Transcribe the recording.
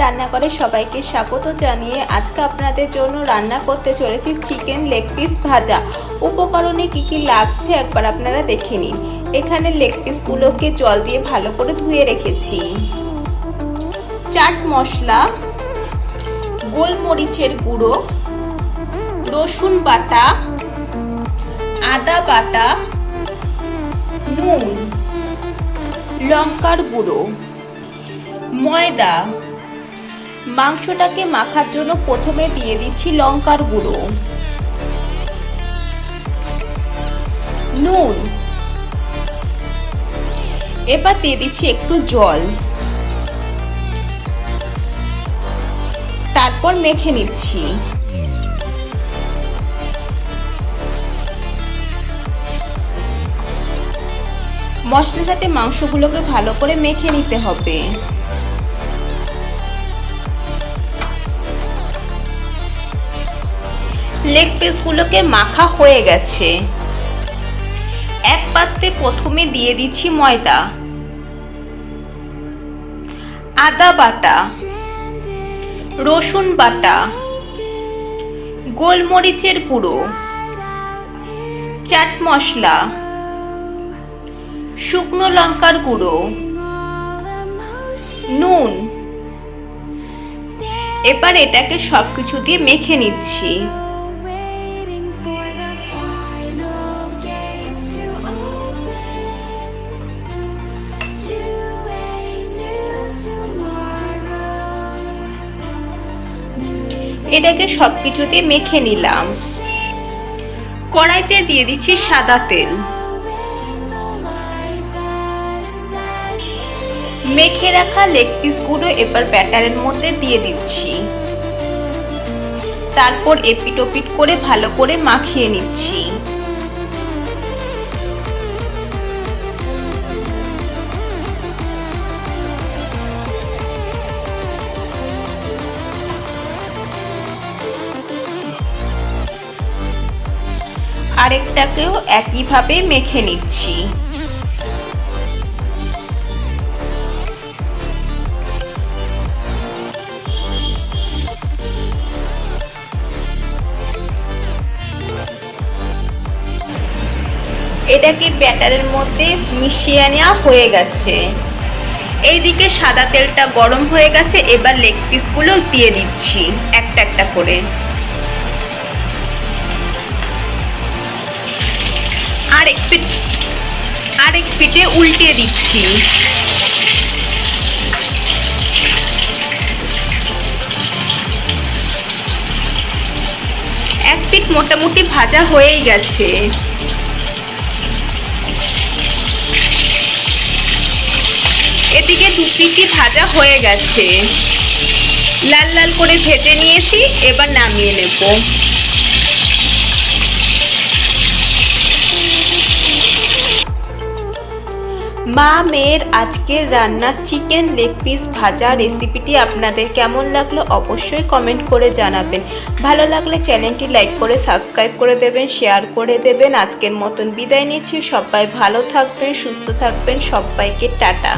রান্নাঘরে সবাইকে স্বাগত জানিয়ে আজকে আপনাদের জন্য রান্না করতে চলেছি চিকেন লেগ পিস ভাজা। উপকরণে কি কি লাগছে একবার আপনারা দেখে নিন। এখানে লেগ পিসগুলোকে জল দিয়ে ভালো করে ধুয়ে রেখেছি। চাট মশলা, গোলমরিচের গুঁড়ো, রসুন বাটা, আদা বাটা, নুন, লঙ্কার গুঁড়ো। ময়দা। মাংসটাকে মাখার জন্য প্রথমে দিয়ে দিচ্ছি লঙ্কার গুঁড়ো। নুন। এবার দিয়ে দিচ্ছি একটু জল। তারপর মেখে নিচ্ছি। মশলার সাথে মাংসগুলোকে ভালো করে মেখে নিতে হবে। লেগ পিসগুলোকে মাখা হয়ে গেছে। এক পাত্রে প্রথমে দিয়ে দিচ্ছি ময়দা। আদা বাটা। রসুন বাটা। গোলমরিচের গুঁড়ো। চাট মশলা। শুকনো লঙ্কার গুঁড়ো। নুন। এবার এটাকে সবকিছু দিয়ে মেখে নিচ্ছি। এটাকে সব কিছুতে মেখে নিলাম। কড়াইতে দিয়ে দিচ্ছি সাদা তেল। মেখে রাখা লেগ পিসগুলো এবার ব্যাটারের মধ্যে দিয়ে দিচ্ছি। তারপর এপিট ওপিট করে ভালো করে মাখিয়ে নিচ্ছি। আরেকটাকেও একইভাবে মেখে নিচ্ছি। এটাকে ব্যাটারের মধ্যে মিশিয়ে নেওয়া হয়ে গেছে। এইদিকে সাদা তেলটা গরম হয়ে গেছে, এবার লেগ পিসগুলো দিয়ে দিচ্ছি, একটা একটা করে। আর এক পিঠ আর এক পিঠে উল্টে দিচ্ছি। এক পিঠ মোটামুটি ভাজা হয়েই গেছে। এদিকে দু পিঠি ভাজা হয়ে গেছে। লাল লাল করে ভেজে নিয়েছি, এবার নামিয়ে নেব। মা মেয়ের আজকের রান্নার চিকেন লেগ পিস ভাজা রেসিপিটি আপনাদের কেমন লাগল অবশ্যই কমেন্ট করে জানাবেন। ভালো লাগলে চ্যানেলটি লাইক করে সাবস্ক্রাইব করে দেবেন শেয়ার করে দেবেন। আজকের মতন বিদায় নিচ্ছি, সবাই ভালো থাকবেন, সুস্থ থাকবেন, সবাইকে টাটা।